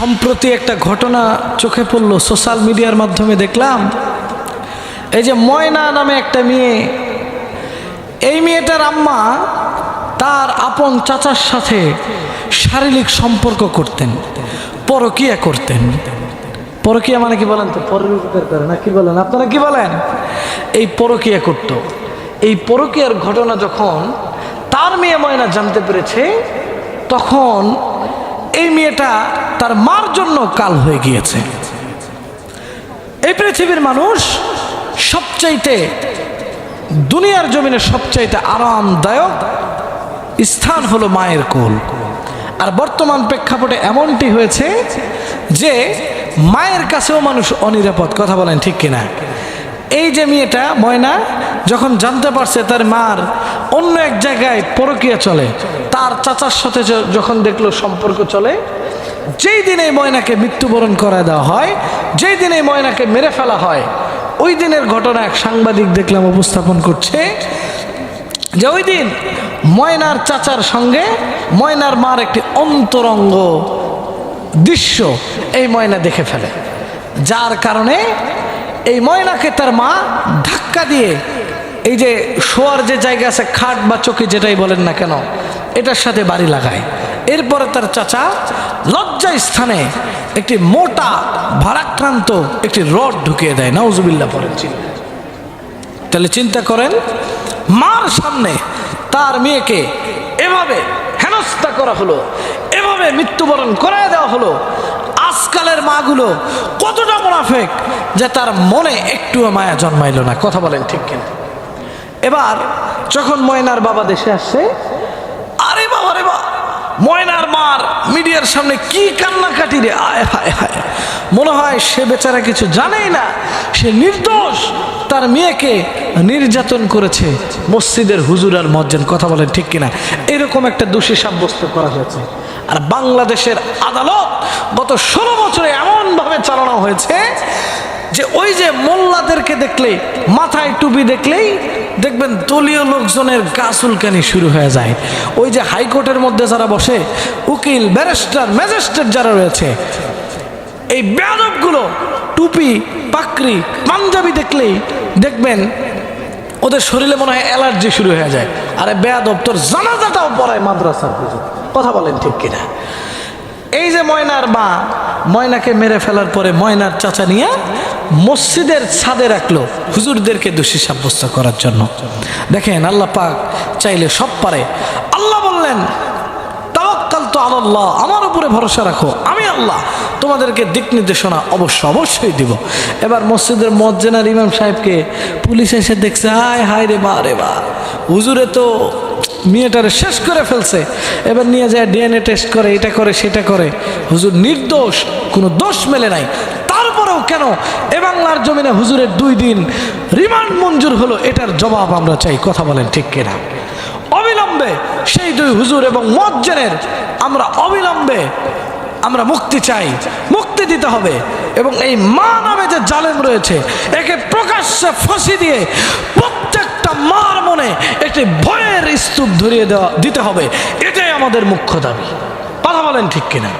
সম্প্রতি একটা ঘটনা চোখে পড়ল, সোশ্যাল মিডিয়ার মাধ্যমে দেখলাম। এই যে ময়না নামে একটা মেয়ে, এই মেয়েটার আম্মা তার আপন চাচার সাথে শারীরিক সম্পর্ক করতেন, পরকিয়া করতেন। পরকিয়া মানে কি বলেন তো? পরকিয়া করে না, কি বলেন? আপনারা কি বলেন? এই পরকিয়া করত। এই পরকিয়ার ঘটনা যখন তার মেয়ে ময়না জানতে পেরেছে, তখন এই মেয়েটা তার মার জন্য কাল হয়ে গিয়েছে। এই পৃথিবীর মানুষ সবচাইতে, দুনিয়ার জমিনে সবচাইতে আরামদায়ক স্থান হলো মায়ের কোল। আর বর্তমান প্রেক্ষাপটে এমনটি হয়েছে যে মায়ের কাছেও মানুষ অনিরাপদ, কথা বলেন ঠিক কিনা? এই যে মেয়েটা ময়না, যখন জানতে পারছে তার মার অন্য এক জায়গায় পরকিয়া চলে তার চাচার সাথে যখন দেখল সম্পর্ক চলে, যেই দিনে এই ময়নাকে মৃত্যুবরণ করা দেওয়া হয়, যেই দিনে এই ময়নাকে মেরে ফেলা হয়, ওই দিনের ঘটনা এক সাংবাদিক দেখলাম উপস্থাপন করছে যে ওই দিন ময়নার চাচার সঙ্গে ময়নার মার একটি অন্তরঙ্গ দৃশ্য এই ময়না দেখে ফেলে। যার কারণে এই ময়নাকে তার মা ধাক্কা দিয়ে এই যে শোয়ার যে জায়গা আছে, খাট বা চকি যেটাই বলেন না কেন, এটার সাথে বাড়ি লাগায়। এরপরে তার চাচা লজ্জা স্থানে একটি মোটা, ভারাক্রান্ত একটি রড ঢুকিয়ে দেয়। নাউজুবিল্লা পরেন চিন্তা। তাহলে চিন্তা করেন, মার সামনে তার মেয়েকে এভাবে হেনস্থা করা হলো, এভাবে মৃত্যুবরণ করায় দেওয়া হলো। আজকালের মাগুলো কতটা মুনাফেক যে তার মনে একটুও মায়া জন্মাইলো না। কথা বলেন ঠিক কিনা। এবার যখন ময়নার বাবা দেশে আসছে, আরে বাবা রে বা ময়নার মার মিডিয়ার সামনে কি কান্নাকাটি রে? আয় হায় হায়। মনে হয় সে বেচারা কিছু জানেই না। সে নির্দোষ। তার মেয়েকে নির্যাতন করেছে মসজিদের হুজুর আর মজ্জেন। কথা বলেন ঠিক কিনা? এরকম একটা দোষী সাব্যস্ত করা হয়েছে। আর বাংলাদেশের আদালত গত ষোলো বছরে এমনভাবে চালানো হয়েছে যে ওই যে মোল্লাদেরকে দেখলে মাথায় টুপি দেখলেই দেখবেন দলীয় লোকজনের গা চুলকানি শুরু হয়ে যায়। ওই যে হাইকোর্টের মধ্যে যারা বসে, উকিল, ব্যারিস্টার, ম্যাজিস্ট্রেট যারা রয়েছে, এই বেয়াদবগুলো, টুপি, পাকড়ি, পাঞ্জাবি দেখলেই দেখবেন ওদের শরীরে মনে হয় অ্যালার্জি শুরু হয়ে যায়। আরে বেয়াদব, তোর জানাজাটাও পড়ায় মাদ্রাসার কথা বলেন ঠিক কিনা? এই যে ময়নার মা, ময়নাকে মেরে ফেলার পরে ময়নার চাচা নিয়ে মসজিদের ছাদে রাখল হুজুরদেরকে দোষী সাব্যস্ত করার জন্য। দেখেন আল্লাহ পাক চাইলে সব পারে। আল্লাহ বললেন তাওয়াক্কাল তো আল্লাহ আমার উপরে ভরসা রাখো, আমি আল্লাহ। তোমাদেরকে দিক নির্দেশনা অবশ্য অবশ্যই দিব। এবার মসজিদের মজ্জেনার ইমাম সাহেবকে পুলিশ এসে দেখছে হায় হায় রে বা রে বা। হুজুরে তো মেয়েটারে শেষ করে ফেলছে। এবার নিয়ে যায়, ডিএনএ টেস্ট করে, এটা করে, সেটা করে। হুজুর নির্দোষ, কোনো দোষ মেলে নাই। কেন? এ বাংলার জমিনে হুজুরের দুই দিন। রিমান্ড মঞ্জুর হলো, এটার জবাব আমরা চাই। কথা বলেন ঠিক কিনা? অবিলম্বে সেই দুই হুজুর এবং মজ্জেনের আমরা অবিলম্বে আমরা মুক্তি চাই। মুক্তি দিতে হবে। এবং এই মা নামে যে জালেম রয়েছে, একে প্রকাশ্যে ফাঁসি দিয়ে প্রত্যেকটা মার মনে একটি ভয়ের স্তূপ ধরিয়ে দেওয়া, দিতে হবে। এটাই আমাদের মুখ্য দাবি। কথা বলেন ঠিক কিনা?